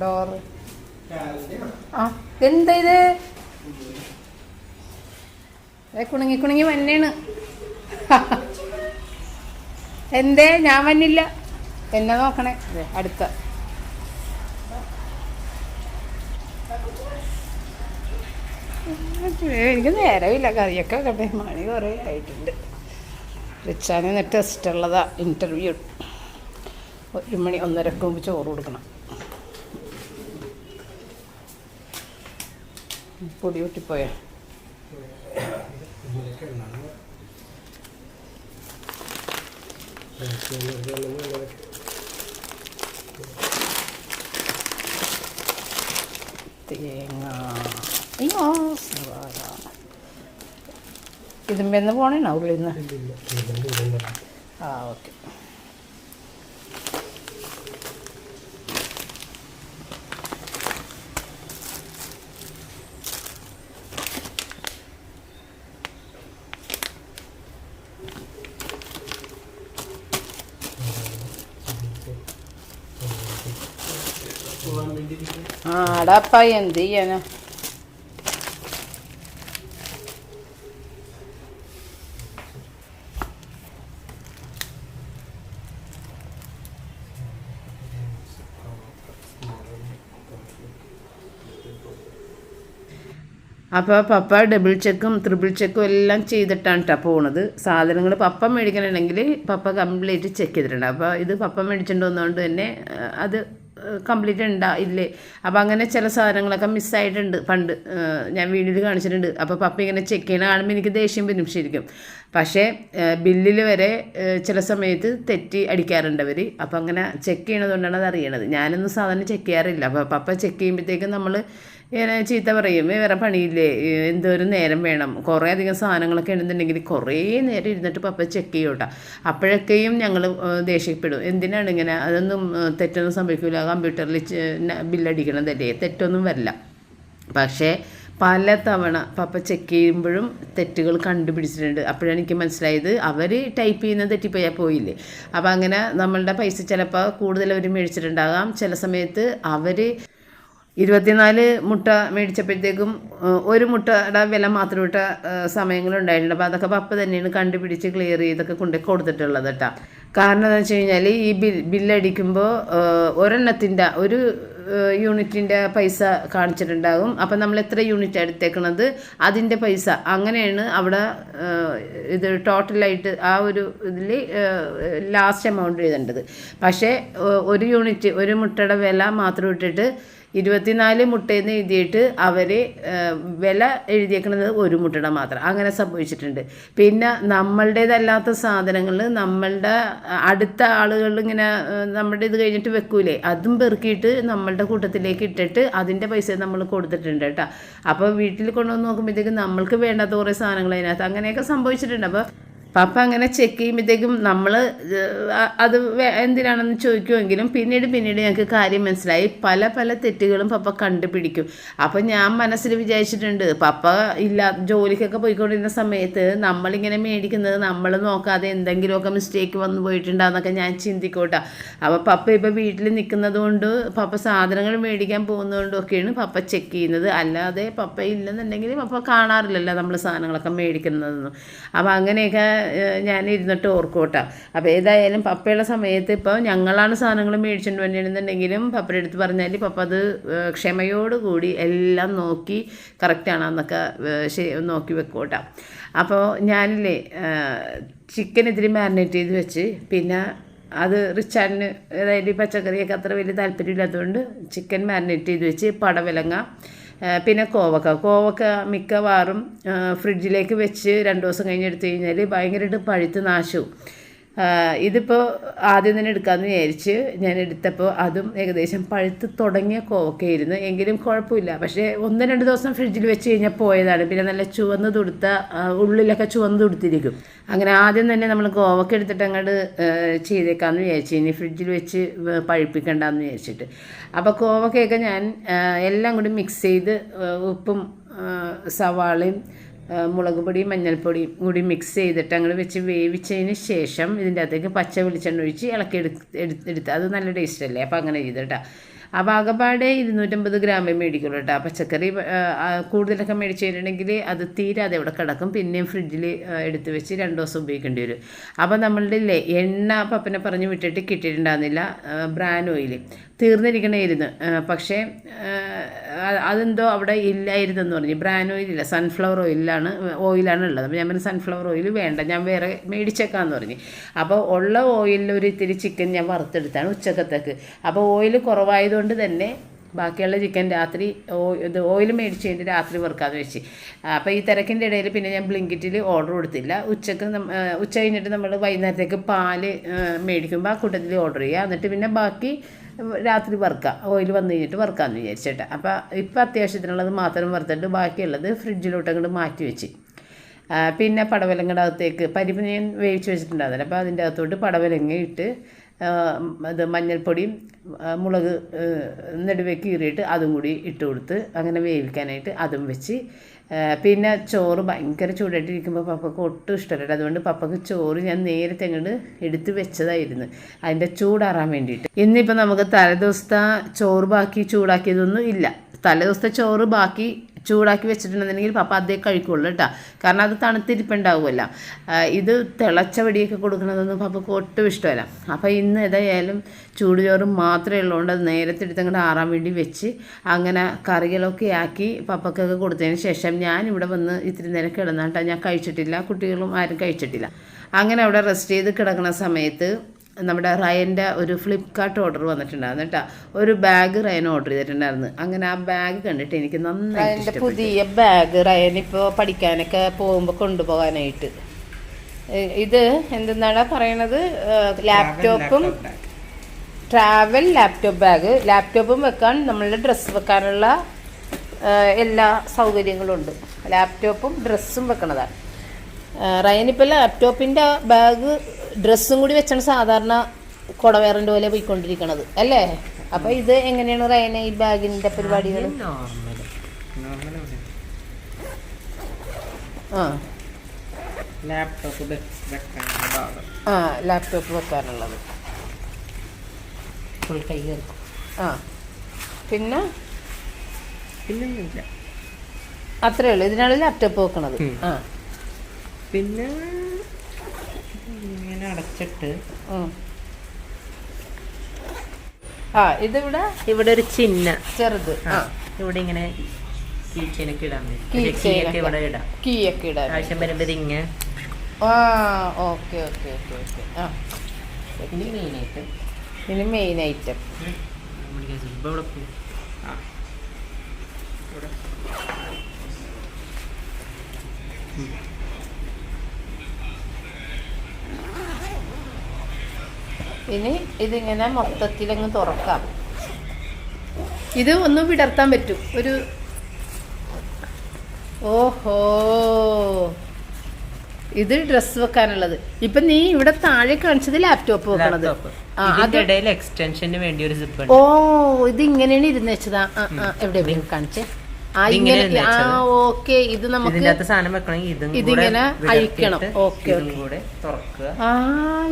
ഡോറ് ആ എന്താ ഇത്? കുണുങ്ങി കുണുങ്ങി മഞ്ഞാണ് എന്തേ? ഞാൻ വന്നില്ല. എന്നെ നോക്കണേ. അടുത്ത. എനിക്ക് നേരമില്ല. കറിയൊക്കെ കണ്ടേ മണി കുറേ ആയിട്ടുണ്ട്. റിച്ചാന് എന്നിട്ട് ഇഷ്ടമുള്ളതാ ഇന്റർവ്യൂ ഒരു മണി ഒന്നരക്ക് മുമ്പ് ചോറ് കൊടുക്കണം. പൊടി പൊട്ടിപ്പോയ തേങ്ങ ഇതുമ്പെന്ന് പോണേണോ ഉള്ളിൽ നിന്ന് ആ ഓക്കെ. ആടാപ്പായി എന്ത് ചെയ്യാനാ? അപ്പോൾ പപ്പ ഡബിൾ ചെക്കും ത്രിബിൾ ചെക്കും എല്ലാം ചെയ്തിട്ടാണ് കേട്ടോ പോണത്. സാധനങ്ങൾ പപ്പ മേടിക്കണമെങ്കിൽ പപ്പ കംപ്ലീറ്റ് ചെക്ക് ചെയ്തിട്ടുണ്ട്. അപ്പോൾ ഇത് പപ്പ മേടിച്ചിട്ട് തന്നെ അത് കംപ്ലീറ്റ് ഉണ്ടാ ഇല്ലേ? അപ്പോൾ അങ്ങനെ ചില സാധനങ്ങളൊക്കെ മിസ്സായിട്ടുണ്ട് പണ്ട് ഞാൻ വീഡിയോയിൽ കാണിച്ചിട്ടുണ്ട്. അപ്പോൾ പപ്പ ഇങ്ങനെ ചെക്ക് ചെയ്യണ കാണുമ്പോൾ എനിക്ക് ദേഷ്യം വരും ശരിക്കും. പക്ഷേ ബില്ലിൽ വരെ ചില സമയത്ത് തെറ്റി അടിക്കാറുണ്ട് അവർ അപ്പോൾ അങ്ങനെ ചെക്ക് ചെയ്യണതുകൊണ്ടാണ് അത് അറിയണത്. ഞാനൊന്നും സാധാരണ ചെക്ക് ചെയ്യാറില്ല. അപ്പോൾ പപ്പ ചെക്ക് ചെയ്യുമ്പോഴത്തേക്കും നമ്മൾ ഇങ്ങനെ ചീത്ത പറയും വേറെ പണിയില്ലേ? എന്തോരം നേരം വേണം. കുറേ അധികം സാധനങ്ങളൊക്കെ ഉണ്ടെന്നുണ്ടെങ്കിൽ കുറേ നേരം ഇരുന്നിട്ട് പപ്പ ചെക്ക് ചെയ്യും കേട്ടോ അപ്പോഴൊക്കെയും ഞങ്ങൾ ദേഷ്യപ്പെടും. എന്തിനാണ് ഇങ്ങനെ? അതൊന്നും തെറ്റൊന്നും സംഭവിക്കില്ല കമ്പ്യൂട്ടറിൽ ബില്ലടിക്കണതല്ലേ? തെറ്റൊന്നും വരില്ല. പക്ഷേ പല തവണ പപ്പ ചെക്ക് ചെയ്യുമ്പോഴും തെറ്റുകൾ കണ്ടുപിടിച്ചിട്ടുണ്ട്. അപ്പോഴാണ് എനിക്ക് മനസ്സിലായത് അവർ ടൈപ്പ് ചെയ്യുന്ന തെറ്റിപ്പോയാൽ പോയില്ലേ? അപ്പോൾ അങ്ങനെ നമ്മളുടെ പൈസ ചിലപ്പോൾ കൂടുതൽ അവർ മേടിച്ചിട്ടുണ്ടാകാം. ചില സമയത്ത് അവർ ഇരുപത്തിനാല് മുട്ട മേടിച്ചപ്പോഴത്തേക്കും ഒരു മുട്ടയുടെ വില മാത്രം ഇട്ട സമയങ്ങളുണ്ടായിട്ടുണ്ട്. അപ്പോൾ അതൊക്കെ പപ്പ തന്നെയാണ് കണ്ടുപിടിച്ച് ക്ലിയർ ചെയ്തൊക്കെ കൊണ്ട് കൊടുത്തിട്ടുള്ളത് കേട്ടോ കാരണം എന്താ വെച്ച് കഴിഞ്ഞാൽ ഈ ബിൽ ബില്ലടിക്കുമ്പോൾ ഒരെണ്ണത്തിന്റെ ഒരു യൂണിറ്റിന്റെ പൈസ കാണിച്ചിട്ടുണ്ടാകും. അപ്പം നമ്മൾ എത്ര യൂണിറ്റ് എടുത്തേക്കണത്? അതിന്റെ പൈസ. അങ്ങനെയാണ് അവിടെ ഇത് ടോട്ടലായിട്ട് ആ ഒരു ഇതിൽ ലാസ്റ്റ് എമൗണ്ട് എഴുതേണ്ടത്. പക്ഷേ ഒരു യൂണിറ്റ് ഒരു മുട്ടയുടെ വില മാത്രം ഇട്ടിട്ട് ഇരുപത്തിനാല് മുട്ടയെന്ന് എഴുതിയിട്ട് അവർ വില എഴുതിയേക്കുന്നത് ഒരു മുട്ടയുടെ മാത്രം. അങ്ങനെ സംഭവിച്ചിട്ടുണ്ട്. പിന്നെ നമ്മളുടേതല്ലാത്ത സാധനങ്ങൾ നമ്മളുടെ അടുത്ത ആളുകൾ ഇങ്ങനെ നമ്മുടെ ഇത് കഴിഞ്ഞിട്ട് വെക്കൂലേ? അതും പെറുക്കിയിട്ട് നമ്മളുടെ കൂട്ടത്തിലേക്ക് ഇട്ടിട്ട് അതിന്റെ പൈസ നമ്മൾ കൊടുത്തിട്ടുണ്ട് കേട്ടോ. അപ്പോൾ വീട്ടിൽ കൊണ്ടുവന്ന് നോക്കുമ്പോഴത്തേക്കും നമ്മൾക്ക് വേണ്ടാത്ത കുറേ സാധനങ്ങൾ അതിനകത്ത് അങ്ങനെയൊക്കെ സംഭവിച്ചിട്ടുണ്ട്. അപ്പോൾ പപ്പ അങ്ങനെ ചെക്ക് ചെയ്യുമ്പോഴത്തേക്കും നമ്മൾ അത് എന്തിനാണെന്ന് ചോദിക്കുമെങ്കിലും പിന്നീട് പിന്നീട് ഞങ്ങൾക്ക് കാര്യം മനസ്സിലായി. പല പല തെറ്റുകളും പപ്പ കണ്ടുപിടിക്കും. അപ്പം ഞാൻ മനസ്സിൽ വിചാരിച്ചിട്ടുണ്ട് പപ്പ ഇല്ല ജോലിക്കൊക്കെ പോയിക്കൊണ്ടിരുന്ന സമയത്ത് നമ്മളിങ്ങനെ മേടിക്കുന്നത് നമ്മൾ നോക്കാതെ എന്തെങ്കിലുമൊക്കെ മിസ്റ്റേക്ക് വന്നു പോയിട്ടുണ്ടാകുന്നൊക്കെ ഞാൻ ചിന്തിക്കോട്ടെ. അപ്പോൾ പപ്പ ഇപ്പോൾ വീട്ടിൽ നിൽക്കുന്നത് കൊണ്ട് പപ്പ സാധനങ്ങൾ മേടിക്കാൻ പോകുന്നതുകൊണ്ടൊക്കെയാണ് പപ്പ ചെക്ക് ചെയ്യുന്നത്. അല്ലാതെ പപ്പ ഇല്ലെന്നുണ്ടെങ്കിൽ പപ്പ കാണാറില്ലല്ലോ നമ്മൾ സാധനങ്ങളൊക്കെ മേടിക്കുന്നതൊന്നും. അപ്പോൾ അങ്ങനെയൊക്കെ ഞാൻ ഇരുന്നിട്ട് ഓർക്കോട്ടാ. അപ്പോൾ ഏതായാലും പപ്പയുടെ സമയത്ത് ഇപ്പോൾ ഞങ്ങളാണ് സാധനങ്ങൾ മേടിച്ചുകൊണ്ട് വന്നിരുന്നുണ്ടെങ്കിലും പപ്പയുടെ അടുത്ത് പറഞ്ഞാൽ പപ്പ അത് ക്ഷമയോടുകൂടി എല്ലാം നോക്കി കറക്റ്റാണെന്നൊക്കെ ശരി നോക്കി വെക്കോട്ടാ. അപ്പോൾ ഞാനില്ലേ ചിക്കൻ ഇത്തിരി മാരിനേറ്റ് ചെയ്ത് വെച്ച് പിന്നെ അത് റിച്ചാറിന് അതായത് ഈ പച്ചക്കറിയൊക്കെ അത്ര വലിയ താല്പര്യമില്ലാത്തതുകൊണ്ട് ചിക്കൻ മാരിനേറ്റ് ചെയ്ത് വെച്ച് പടവലങ്ങ പിന്നെ കോവക്ക. കോവക്ക മിക്കവാറും ഫ്രിഡ്ജിലേക്ക് വെച്ച് രണ്ട് ദിവസം കഴിഞ്ഞ് എടുത്തു കഴിഞ്ഞാൽ ഭയങ്കരമായിട്ട് പഴുത്ത് നാശവും. ഇതിപ്പോൾ ആദ്യം തന്നെ എടുക്കാമെന്ന് വിചാരിച്ച് ഞാൻ എടുത്തപ്പോൾ അതും ഏകദേശം പഴുത്ത് തുടങ്ങിയ കോവക്കയായിരുന്നു എങ്കിലും കുഴപ്പമില്ല. പക്ഷേ ഒന്ന് രണ്ട് ദിവസം ഫ്രിഡ്ജിൽ വെച്ച് കഴിഞ്ഞാൽ പോയതാണ്. പിന്നെ നല്ല ചുവന്ന് തുടുത്ത ഉള്ളിലൊക്കെ ചുവന്ന് തുടുത്തിരിക്കും. അങ്ങനെ ആദ്യം തന്നെ നമ്മൾ കോവക്ക എടുത്തിട്ട് അങ്ങോട്ട് ചെയ്തേക്കാമെന്ന് വിചാരിച്ചു. ഇനി ഫ്രിഡ്ജിൽ വെച്ച് പഴുപ്പിക്കണ്ടെന്ന് വിചാരിച്ചിട്ട്. അപ്പോൾ കോവക്കയൊക്കെ ഞാൻ എല്ലാം കൂടി മിക്സ് ചെയ്ത് ഉപ്പും സവാളയും മുളക് പൊടിയും മഞ്ഞൾപ്പൊടിയും കൂടി മിക്സ് ചെയ്തിട്ട് അങ്ങോട്ട് വെച്ച് വേവിച്ചതിന് ശേഷം ഇതിന്റെ അകത്തേക്ക് പച്ച വെളിച്ചെണ്ണ ഒഴിച്ച് ഇളക്കി എടുത്ത്. അത് നല്ല ടേസ്റ്റ് അല്ലേ? അപ്പോൾ അങ്ങനെ ചെയ്തിട്ടാ ആ ഭാഗപാടെ ഇരുന്നൂറ്റമ്പത് ഗ്രാമേ മേടിക്കുള്ളൂ കേട്ടോ. പച്ചക്കറി കൂടുതലൊക്കെ മേടിച്ച് കഴിഞ്ഞിട്ടുണ്ടെങ്കിൽ അത് തീരാതെ അവിടെ കിടക്കും. പിന്നെയും ഫ്രിഡ്ജിൽ എടുത്ത് വെച്ച് രണ്ട് ദിവസം ഉപയോഗിക്കേണ്ടി വരും. അപ്പോൾ നമ്മളുടെ ഇല്ലേ എണ്ണ പപ്പനെ പറഞ്ഞ് വിട്ടിട്ട് കിട്ടിയിട്ടുണ്ടാകുന്നില്ല ബ്രാൻ ഓയിൽ തീർന്നിരിക്കണമായിരുന്നു പക്ഷേ അതെന്തോ അവിടെ ഇല്ലായിരുന്നെന്ന് പറഞ്ഞു. ബ്രാൻ ഓയിലില്ല സൺഫ്ലവർ ഓയിലാണ് ഓയിലാണ് ഉള്ളത്. അപ്പോൾ ഞാൻ പറഞ്ഞു സൺഫ്ലവർ ഓയിൽ വേണ്ട ഞാൻ വേറെ മേടിച്ചേക്കാമെന്ന് പറഞ്ഞു. അപ്പോൾ ഉള്ള ഓയിലിൽ ഒരു ഇത്തിരി ചിക്കൻ ഞാൻ വറുത്തെടുത്താണ് ഉച്ചക്കത്തേക്ക്. അപ്പോൾ ഓയിൽ കുറവായതുകൊണ്ട് തന്നെ ബാക്കിയുള്ള ചിക്കൻ രാത്രി ഇത് ഓയിൽ മേടിച്ച് കഴിഞ്ഞിട്ട് രാത്രി വറുക്കാതെ വെച്ച്. അപ്പോൾ ഈ തിരക്കിന്റെ ഇടയിൽ പിന്നെ ഞാൻ ബ്ലിങ്കിറ്റിൽ ഓർഡർ കൊടുത്തില്ല. ഉച്ചയ്ക്ക് ഉച്ച കഴിഞ്ഞിട്ട് നമ്മൾ വൈകുന്നേരത്തേക്ക് പാൽ മേടിക്കുമ്പോൾ ആ കൂട്ടത്തിൽ ഓർഡർ ചെയ്യുക. എന്നിട്ട് പിന്നെ ബാക്കി രാത്രി വറുക്കുക ഓയിൽ വന്നു കഴിഞ്ഞിട്ട് വറുക്കാമെന്ന് വിചാരിച്ചിട്ട്. അപ്പോൾ ഇപ്പോൾ അത്യാവശ്യത്തിനുള്ളത് മാത്രം വറുത്തിട്ട് ബാക്കിയുള്ളത് ഫ്രിഡ്ജിലോട്ട് അങ്ങോട്ട് മാറ്റി വെച്ച്. പിന്നെ പടവലങ്ങയുടെ അകത്തേക്ക് പരിപ്പ് ഞാൻ വേവിച്ച് വെച്ചിട്ടുണ്ടായിരുന്നില്ല. അപ്പോൾ അതിന്റെ അകത്തോട്ട് പടവലങ്ങ ഇട്ട് അത് മഞ്ഞൾപ്പൊടിയും മുളക് നെടുവേ കീറിയിട്ട് അതും കൂടി ഇട്ട് കൊടുത്ത് അങ്ങനെ വേവിക്കാനായിട്ട് അതും വെച്ച് പിന്നെ ചോറ് ഭയങ്കര ചൂടായിട്ടിരിക്കുമ്പോൾ പപ്പക്ക് ഒട്ടും ഇഷ്ടമല്ല അതുകൊണ്ട് പപ്പക്ക് ചോറ് ഞാൻ നേരത്തെ അങ്ങോട്ട് എടുത്ത് വെച്ചതായിരുന്നു. അതിന്റെ ചൂടാറാൻ വേണ്ടിയിട്ട്. ഇന്നിപ്പോൾ നമുക്ക് തലേദിവസത്തെ ചോറ് ബാക്കി ചൂടാക്കിയതൊന്നും ഇല്ല. തലേദിവസത്തെ ചോറ് ബാക്കി ചൂടാക്കി വെച്ചിട്ടുണ്ടെന്നുണ്ടെങ്കിൽ പപ്പ അതേ കഴിക്കുള്ളൂ കേട്ടോ. കാരണം അത് തണുത്തിരിപ്പുണ്ടാവുമല്ല. ഇത് തിളച്ച വെടിയൊക്കെ കൊടുക്കുന്നതൊന്നും പപ്പക്ക് ഒട്ടും ഇഷ്ടമല്ല. അപ്പോൾ ഇന്ന് ഏതായാലും ചൂടുചോറ് മാത്രമേ ഉള്ളതുകൊണ്ട് അത് നേരത്തെ എടുത്ത് അങ്ങോട്ട് ആറാൻ വേണ്ടി വെച്ച് അങ്ങനെ കറികളൊക്കെ ആക്കി പപ്പക്കൊക്കെ കൊടുത്തതിന് ശേഷം ഞാൻ ഇവിടെ വന്ന് ഇത്തിരി നേരം കിടന്നാട്ടാ ഞാൻ കഴിച്ചിട്ടില്ല കുട്ടികളും ആരും കഴിച്ചിട്ടില്ല. അങ്ങനെ അവിടെ റെസ്റ്റ് ചെയ്ത് കിടക്കുന്ന സമയത്ത് നമ്മുടെ റയന്റെ ഒരു ഫ്ലിപ്കാർട്ട് ഓർഡർ വന്നിട്ടുണ്ടായിരുന്നു കേട്ടോ. ഒരു ബാഗ് റയൻ ഓർഡർ ചെയ്തിട്ടുണ്ടായിരുന്നു. അങ്ങനെ ആ ബാഗ് കണ്ടിട്ട് എനിക്ക് നന്നായിട്ട് പുതിയ ബാഗ് റയൻ ഇപ്പോൾ പഠിക്കാനൊക്കെ പോകുമ്പോൾ കൊണ്ടുപോകാനായിട്ട്. ഇത് എന്തെന്നാണ് പറയണത്? ലാപ്ടോപ്പും ട്രാവൽ ലാപ്ടോപ്പ് ബാഗ് ലാപ്ടോപ്പും വെക്കാൻ നമ്മളുടെ ഡ്രസ്സ് വെക്കാനുള്ള എല്ലാ സൗകര്യങ്ങളും ഉണ്ട് ലാപ്ടോപ്പും ഡ്രസ്സും വെക്കണതാണ്. റയനിപ്പോൾ ലാപ്ടോപ്പിന്റെ ബാഗ് ഡ്രസ്സും കൂടി വെച്ചാണ് സാധാരണ കുടവേറിന്റെ പോലെ പോയിക്കൊണ്ടിരിക്കണത് അല്ലേ? അപ്പൊ ഇത് എങ്ങനെയാണ് റയന ഈ ബാഗിന്റെ പരിപാടികൾ ആ. ലാപ്ടോപ്പ് ആ ലാപ്ടോപ്പ് വെക്കാനുള്ളത്. ഫുൾ കൈ കയറും ആ. പിന്നെ? പിന്നൊന്നുമില്ല അത്രേ ഉള്ളൂ. ഇതിനാണ് ലാപ്ടോപ്പ് വെക്കണത്. ആ. പിന്നെ ഇങ്ങനെ അടച്ചിട്ട്. ആ. ഇതിവിടെ ഇവിടെ ഒരു ചിഹ്ന ചെറുത്. ആ ഇവിടെ ഇങ്ങനെ കീച്ചനൊക്കെ ഇടാൻ കീയൊക്കെ ഇവിടെ ഇടാം. കീ ഒക്കെ ഇടാൻ ആവശ്യം വരുമ്പോൾ ഇതിങ്ങനെ ആ ഓക്കെ ഓക്കെ ഓക്കെ ഓക്കെ. ആ. ഇനി മെയിനായിട്ട് ഇനി മെയിൻ ഐറ്റം ഇവിടെ പോയി ആ ഇവിടെ ഇനി ഇതിങ്ങനെ മൊത്തത്തിലങ്ങ് തുറക്കാം. ഇത് ഒന്ന് വിടർത്താൻ പറ്റും. ഒരു ഓഹോ. ഇത് ഡ്രസ് വെക്കാനുള്ളത്. ഇപ്പൊ നീ ഇവിടെ താഴെ കാണിച്ചത് ലാപ്ടോപ്പ് വെക്കണത്. എക്സ്റ്റൻഷന് വേണ്ടി ഒരു ഓ ഇത് ഇങ്ങനെയാണ് ഇരുന്ന് വെച്ചതാ. എവിടെ കാണിച്ചേ? ഓക്കെ ഇത് നമുക്ക് ഇതിനകത്ത് സാധനം വെക്കണമെങ്കിൽ ഇതും ഇതിങ്ങനെ അഴിക്കണം. ഓക്കേ, കൂടെ തുറക്കുക. ആ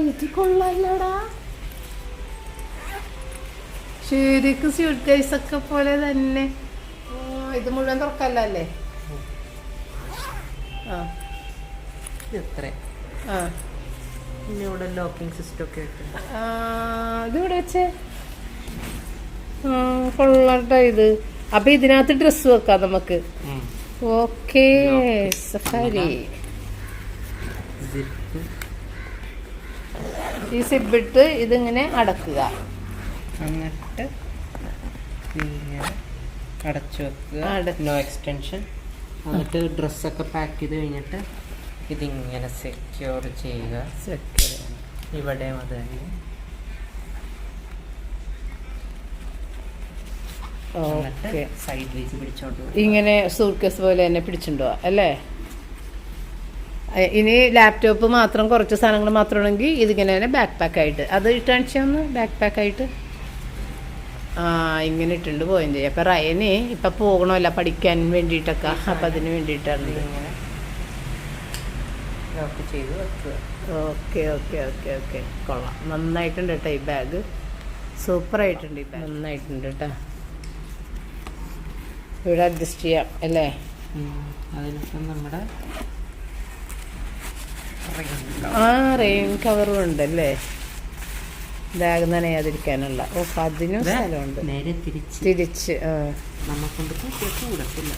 ഇത് കൊള്ളല്ലടാ ശരിക്കും സ്വീറ്റ് കേസ് ഒക്കെ പോലെ തന്നെ. ഇത് മുഴുവൻ തുറക്കല്ലേ ആ. ഇത് ഇത്ര. ആ. ഇവിടെ ലോക്കിംഗ് സിസ്റ്റം ഒക്കെ ഇതിവിടെ വെച്ചേ? കൊള്ളാട്ടോ ഇത്. അപ്പൊ ഇതിനകത്ത് ഡ്രസ് വെക്കാം നമുക്ക്. ഓക്കേ സഫാരി ഈ സിബിട്ട് ഇതിങ്ങനെ അടക്കുക. എന്നിട്ട് അടച്ചു വെക്കുക. നോ എക്സ്റ്റൻഷൻ എന്നിട്ട് ഡ്രസ്സൊക്കെ പാക്ക് ചെയ്ത് കഴിഞ്ഞിട്ട് ഇതിങ്ങനെ സെക്യൂർ ചെയ്യുക. ഇവിടെയും അത് തന്നെ ഓക്കെ. സൈഡ് വൈസ് പിടിച്ചോണ്ട് ഇങ്ങനെ സൂട്ട്കേസ് പോലെ തന്നെ പിടിച്ചിട്ടുണ്ടോ അല്ലേ? ഇനി ലാപ്ടോപ്പ് മാത്രം കുറച്ച് സാധനങ്ങൾ മാത്രമാണെങ്കിൽ ഇതിങ്ങനെ തന്നെ ബാക്ക് പാക്ക് ആയിട്ട്. അത് ഇട്ടാണിച്ചൊന്ന് ബാക്ക് പാക്ക് ആയിട്ട്? ആ ഇങ്ങനെ ഇട്ടുണ്ട് പോയിന്റ് ചെയ്യും. അപ്പം റയന് ഇപ്പം പോകണമല്ല പഠിക്കാൻ വേണ്ടിയിട്ടൊക്കെ. അപ്പം അതിന് വേണ്ടിയിട്ടാണ് ഇങ്ങനെ ചെയ്ത് വെക്കുക. Okay okay okay okay. കൊള്ളാം. നന്നായിട്ടുണ്ട് കേട്ടോ ഈ ബാഗ് സൂപ്പറായിട്ടുണ്ട് ഈ ബാഗ് നന്നായിട്ടുണ്ട് കേട്ടോ. ഇവിടെ അഡ്ജസ്റ്റ് ചെയ്യാം അല്ലേ? അതിനിപ്പം നമ്മുടെ ആ റെയിൻ കവറും ഉണ്ടല്ലേ? ബാഗ് നനയാതിരിക്കാനുള്ള. ഓ അതിനും സ്ഥലമുണ്ട്. നേരെ തിരിച്ച്. തിരിച്ച് കൂടത്തില്ല.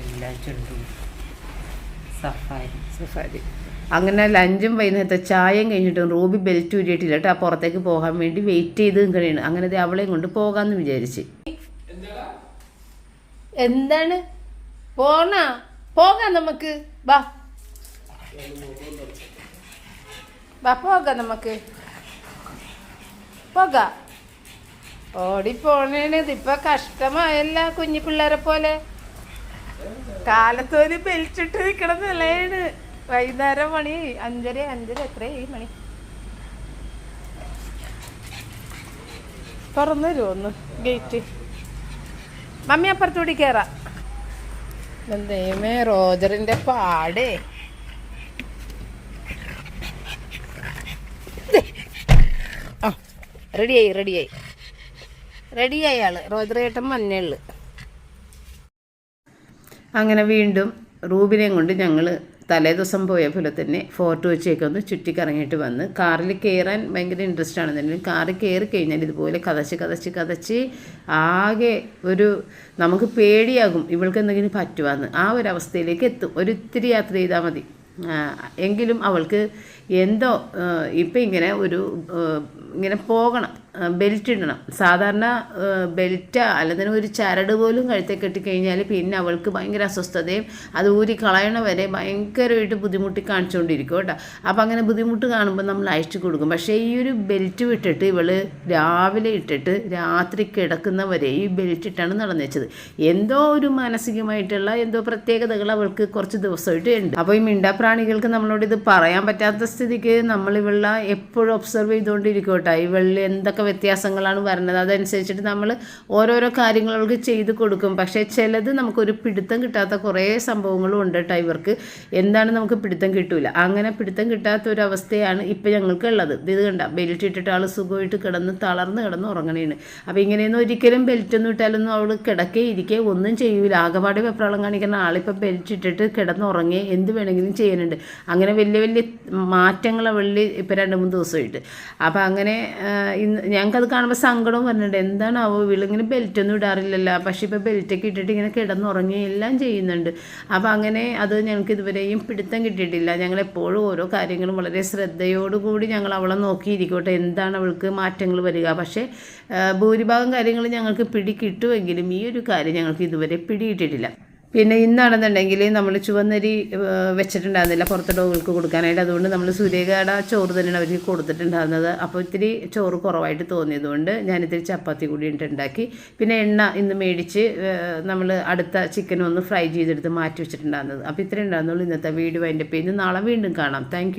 എല്ലാം ചുണ്ടും സഫാരി. സഫാരി. അങ്ങനെ ലഞ്ചും വൈകുന്നേരത്തെ ചായയും കഴിഞ്ഞിട്ടും റൂബി ബെൽറ്റ് ഊരിയിട്ടില്ല കേട്ടോ. പുറത്തേക്ക് പോകാൻ വേണ്ടി വെയിറ്റ് ചെയ്ത് നിൽക്കണേണ്. അങ്ങനെ അവളെയും കൊണ്ട് പോകാമെന്ന് വിചാരിച്ച്. എന്താണ്? പോണ? പോകാം നമുക്ക്. ബാ ബാ പോകാം നമുക്ക്. പോകാം. ഓടിപ്പോണേണ് ഇതിപ്പോ കഷ്ടമായല്ല കുഞ്ഞു പിള്ളേരെ പോലെ കാലത്തൊരു ബെൽറ്റ് ഇട്ട് നിൽക്കണ നിലയാണ് വൈകുന്നേരം മണി അഞ്ചര അഞ്ചര എത്രയായി മണി? തുറന്നു തരുമോ ഒന്ന് ഗേറ്റ് മമ്മി അപ്പുറത്തൂടി കയറാം ദൈവമേ റോജറിന്റെ പാടേ. ആ റെഡിയായി റെഡിയായി റെഡിയായി ആൾ. റോജർ ചേട്ടൻ മഞ്ഞൾ അങ്ങനെ വീണ്ടും റൂബിനെയും കൊണ്ട് ഞങ്ങൾ തലേ ദിവസം പോയ പോലെ തന്നെ ഫോർട്ട് വെച്ചേക്ക് ഒന്ന് ചുറ്റിക്കറങ്ങിയിട്ട് വന്ന് കാറിൽ കയറാൻ ഭയങ്കര ഇൻട്രസ്റ്റ് ആണെന്നുണ്ടെങ്കിൽ കാറിൽ കയറി കഴിഞ്ഞാൽ ഇതുപോലെ കതച്ച് കതച്ച് കതച്ച് ആകെ ഒരു നമുക്ക് പേടിയാകും ഇവൾക്ക് എന്തെങ്കിലും പറ്റുവാന്ന്. ആ ഒരു അവസ്ഥയിലേക്ക് എത്തും. ഒരു ഇത്തിരി യാത്ര ചെയ്താൽ മതി. എങ്കിലും അവൾക്ക് എന്തോ ഇപ്പം ഇങ്ങനെ ഒരു ഇങ്ങനെ പോകണം. ബെൽറ്റ് ഇടണം. സാധാരണ ബെൽറ്റ് അല്ലെങ്കിൽ ഒരു ചരട് പോലും കഴുത്തെ കെട്ടിക്കഴിഞ്ഞാൽ പിന്നെ അവൾക്ക് ഭയങ്കര അസ്വസ്ഥതയും അത് ഊരി കളയണ വരെ ഭയങ്കരമായിട്ട് ബുദ്ധിമുട്ടി കാണിച്ചുകൊണ്ടിരിക്കും കേട്ടോ. അപ്പോൾ അങ്ങനെ ബുദ്ധിമുട്ട് കാണുമ്പോൾ നമ്മൾ അയച്ചു കൊടുക്കും. പക്ഷേ ഈ ഒരു ബെൽറ്റ് വിട്ടിട്ട് ഇവൾ രാവിലെ ഇട്ടിട്ട് രാത്രി കിടക്കുന്നവരെ ഈ ബെൽറ്റ് ഇട്ടാണ് നടന്നേച്ചത്. എന്തോ ഒരു മാനസികമായിട്ടുള്ള എന്തോ പ്രത്യേകതകൾ അവൾക്ക് കുറച്ച് ദിവസമായിട്ട് ഉണ്ട്. അപ്പോൾ ഈ മിണ്ടാപ്രാണികൾക്ക് നമ്മളോട് ഇത് പറയാൻ പറ്റാത്ത സ്ഥിതിക്ക് നമ്മൾ ഇവളെ എപ്പോഴും ഒബ്സർവ് ചെയ്തുകൊണ്ടിരിക്കും കേട്ടോ. ഇവളിൽ എന്തൊക്കെ വ്യത്യാസങ്ങളാണ് വരുന്നത്? അതനുസരിച്ചിട്ട് നമ്മൾ ഓരോരോ കാര്യങ്ങൾക്ക് ചെയ്ത് കൊടുക്കും. പക്ഷേ ചിലത് നമുക്കൊരു പിടുത്തം കിട്ടാത്ത കുറേ സംഭവങ്ങളും ഉണ്ട് കേട്ടോ ഇവർക്ക്. എന്താണ് നമുക്ക് പിടുത്തം കിട്ടൂല? അങ്ങനെ പിടുത്തം കിട്ടാത്ത ഒരു അവസ്ഥയാണ് ഇപ്പം ഞങ്ങൾക്ക് ഉള്ളത് ഇത് കണ്ട ബെൽറ്റ് ഇട്ടിട്ട് ആൾ സുഖമായിട്ട് കിടന്ന് തളർന്ന് കിടന്ന് ഉറങ്ങണേണ്. അപ്പോൾ ഇങ്ങനെയൊന്നും ഒരിക്കലും ബെൽറ്റ് ഒന്നും ഇട്ടാലൊന്നും അവൾ കിടക്കേ ഇരിക്കേ ഒന്നും ചെയ്യൂല. ആകപാടെ വെപ്രാളം കാണിക്കുന്ന ആളിപ്പോൾ ബെൽറ്റ് ഇട്ടിട്ട് കിടന്ന് ഉറങ്ങേ എന്ത് വേണമെങ്കിലും ചെയ്യാനുണ്ട് അങ്ങനെ വലിയ വലിയ മാറ്റങ്ങൾ അവളിൽ ഇപ്പോൾ രണ്ട് മൂന്ന് ദിവസമായിട്ട്. അപ്പോൾ അങ്ങനെ ഇന്ന് ഞങ്ങൾക്കത് കാണുമ്പോൾ സങ്കടവും പറഞ്ഞിട്ട് എന്താണ് അവ ഇവളിങ്ങനെ ബെൽറ്റൊന്നും ഇടാറില്ലല്ലോ. പക്ഷേ ഇപ്പോൾ ബെൽറ്റൊക്കെ ഇട്ടിട്ട് ഇങ്ങനെ കിടന്നുറങ്ങി എല്ലാം ചെയ്യുന്നുണ്ട്. അപ്പോൾ അങ്ങനെ അത് ഞങ്ങൾക്ക് ഇതുവരെയും പിടുത്തം കിട്ടിയിട്ടില്ല. ഞങ്ങൾ എപ്പോഴും ഓരോ കാര്യങ്ങളും വളരെ ശ്രദ്ധയോടുകൂടി ഞങ്ങൾ അവളെ നോക്കിയിരിക്കോട്ടെ. എന്താണ് അവൾക്ക് മാറ്റങ്ങൾ വരിക? പക്ഷേ ഭൂരിഭാഗം കാര്യങ്ങൾ ഞങ്ങൾക്ക് പിടി കിട്ടുമെങ്കിലും ഈ ഒരു കാര്യം ഞങ്ങൾക്ക് ഇതുവരെ പിടിയിട്ടിട്ടില്ല പിന്നെ ഇന്നാണെന്നുണ്ടെങ്കിൽ നമ്മൾ ചുവന്നരി വെച്ചിട്ടുണ്ടായിരുന്നില്ല പുറത്ത് ഡോഗുകൾക്ക് കൊടുക്കാനായിട്ട്. അതുകൊണ്ട് നമ്മൾ സൂര്യകാട ചോറ് തന്നെയാണ് അവർക്ക് കൊടുത്തിട്ടുണ്ടായിരുന്നത്. അപ്പോൾ ഇത്തിരി ചോറ് കുറവായിട്ട് തോന്നിയതുകൊണ്ട് ഞാനിത്തിരി ചപ്പാത്തി കൂടി ഉണ്ടാക്കി പിന്നെ എണ്ണ ഇന്ന് മേടിച്ച് നമ്മൾ അടുത്ത ചിക്കൻ ഒന്ന് ഫ്രൈ ചെയ്തെടുത്ത് മാറ്റി വെച്ചിട്ടുണ്ടായിരുന്നത്. അപ്പോൾ ഇത്രയും ഉണ്ടായിരുന്നുള്ളൂ ഇന്നത്തെ വീഡിയോ. അതിന്റെ പേര് നാളെ വീണ്ടും കാണാം. താങ്ക്